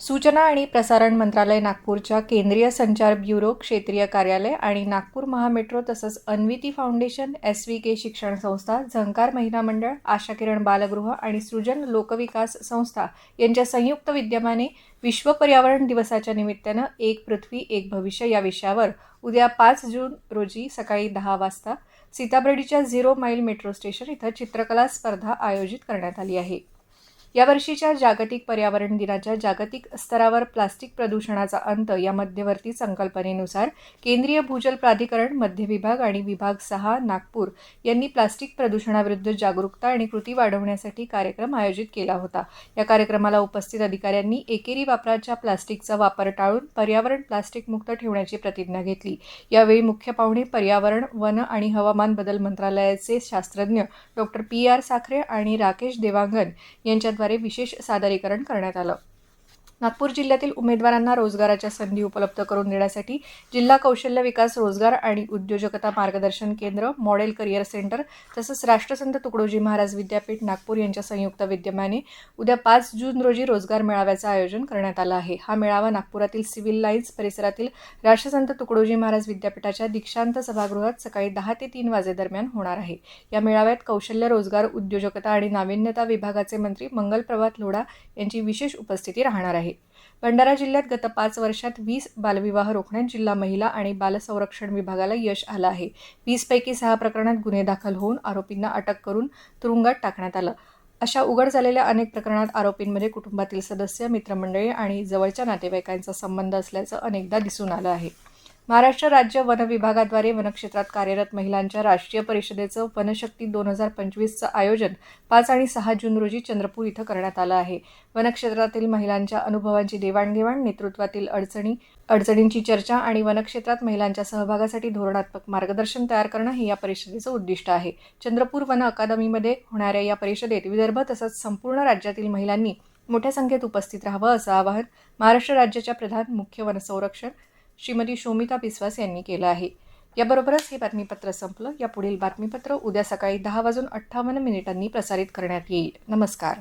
सूचना आणि प्रसारण मंत्रालय नागपूरच्या केंद्रीय संचार ब्युरो क्षेत्रीय कार्यालय आणि नागपूर महामेट्रो तसंच Anviti foundation S V K शिक्षण संस्था झंकार महिला मंडळ आशा किरण बालगृह आणि सृजन लोकविकास संस्था यांच्या संयुक्त विद्यमाने विश्व पर्यावरण दिवसाच्या निमित्तानं एक पृथ्वी एक भविष्य या विषयावर उद्या पाच जून रोजी सकाळी दहा वाजता सीताबर्डीच्या झिरो माईल मेट्रो स्टेशन इथं चित्रकला स्पर्धा आयोजित करण्यात आली आहे. यावर्षीच्या जागतिक पर्यावरण दिनाच्या जागतिक स्तरावर प्लास्टिक प्रदूषणाचा अंत या मध्यवर्ती संकल्पनेनुसार केंद्रीय भूजल प्राधिकरण मध्य विभाग आणि विभाग सहा नागपूर यांनी प्लास्टिक प्रदूषणाविरुद्ध जागरूकता आणि कृती वाढवण्यासाठी कार्यक्रम आयोजित केला होता. या कार्यक्रमाला उपस्थित अधिकाऱ्यांनी एकेरी वापराच्या प्लास्टिकचा वापर टाळून पर्यावरण प्लास्टिक मुक्त ठेवण्याची प्रतिज्ञा घेतली. यावेळी मुख्य पाहुणे पर्यावरण वन आणि हवामान बदल मंत्रालयाचे शास्त्रज्ञ डॉक्टर पी आर साखरे आणि राकेश देवांगन यांच्याद्वारे विशेष सादरीकरण करण्यात आलं. नागपूर जिल्ह्यातील उमेदवारांना रोजगाराच्या संधी उपलब्ध करून देण्यासाठी जिल्हा कौशल्य विकास रोजगार आणि उद्योजकता मार्गदर्शन केंद्र मॉडेल करिअर सेंटर तसंच राष्ट्रसंत तुकडोजी महाराज विद्यापीठ नागपूर यांच्या संयुक्त विद्यमाने उद्या पाच जून रोजी रोजगार मेळाव्याचं आयोजन करण्यात आलं आहे. हा मेळावा नागपुरातील सिव्हिल लाईन्स परिसरातील राष्ट्रसंत तुकडोजी महाराज विद्यापीठाच्या दीक्षांत सभागृहात सकाळी दहा ते तीन वाजेदरम्यान होणार आहे. या मेळाव्यात कौशल्य रोजगार उद्योजकता आणि नाविन्यता विभागाचे मंत्री मंगल प्रभात लोढा यांची विशेष उपस्थिती राहणार आहे. आहे. भंडारा जिल्ह्यात गत पाच वर्षात वीस बालविवाह रोखण्यात जिल्हा महिला आणि बालसंरक्षण विभागाला यश आलं आहे. वीसपैकी सहा प्रकरणात गुन्हे दाखल होऊन आरोपींना अटक करून तुरुंगात टाकण्यात आलं. अशा उघड झालेल्या अनेक प्रकरणात आरोपींमध्ये कुटुंबातील सदस्य मित्रमंडळी आणि जवळच्या नातेवाईकांचा संबंध असल्याचं अनेकदा दिसून आलं आहे. महाराष्ट्र राज्य वन विभागाद्वारे वनक्षेत्रात कार्यरत महिलांच्या राष्ट्रीय परिषदेचं वनशक्ती दोन हजार पंचवीसचं आयोजन पाच आणि सहा जून रोजी चंद्रपूर इथं करण्यात आलं आहे. वनक्षेत्रातील महिलांच्या अनुभवांची देवाणघेवाण नेतृत्वातील अडचणी अडचणींची चर्चा आणि वनक्षेत्रात महिलांच्या सहभागासाठी धोरणात्मक मार्गदर्शन तयार करणं हे या परिषदेचं उद्दिष्ट आहे. चंद्रपूर वन अकादमीमध्ये होणाऱ्या या परिषदेत विदर्भ तसंच संपूर्ण राज्यातील महिलांनी मोठ्या संख्येत उपस्थित राहावं असं आवाहन महाराष्ट्र राज्याच्या प्रधान मुख्य वनसंरक्षण श्रीमती शोमिता बिस्वास यांनी केलं आहे. याबरोबरच हे बातमीपत्र संपलं. या पुढील बातमीपत्र उद्या सकाळी दहा वाजून अठ्ठावन्न मिनिटांनी प्रसारित करण्यात येईल. नमस्कार.